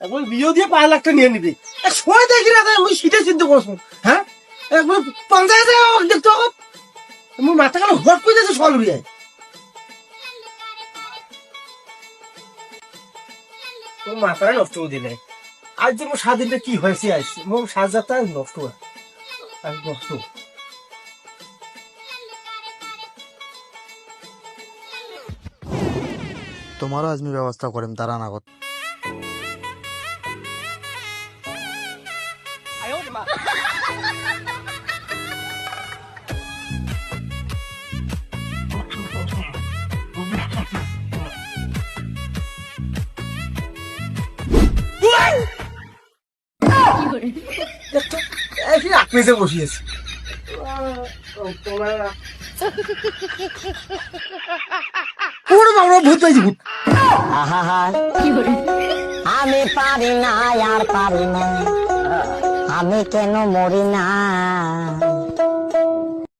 একবার বিয়ে দিয়ে পাঁচ লাখ টাকা নিয়ে নিবি। সময় দেখি না আমি করছ হ্যাঁ? একবার আমাকে দেখতে হবে। মাথা কালো হট করে সল বিয়ে নষ্ট করে দিলে। আজ যে মোর স্বাধীনটা কি হয়েছে, আজ? মোর সাত যাত্রা নষ্ট আজ নষ্ট। তোমারও আজমি ব্যবস্থা করেন তারা নাগত একই আপেসে বসিয়েছে। বাবা ভূত ভূত। আমি পারি না আর পারি না। আমি কেন মরি না?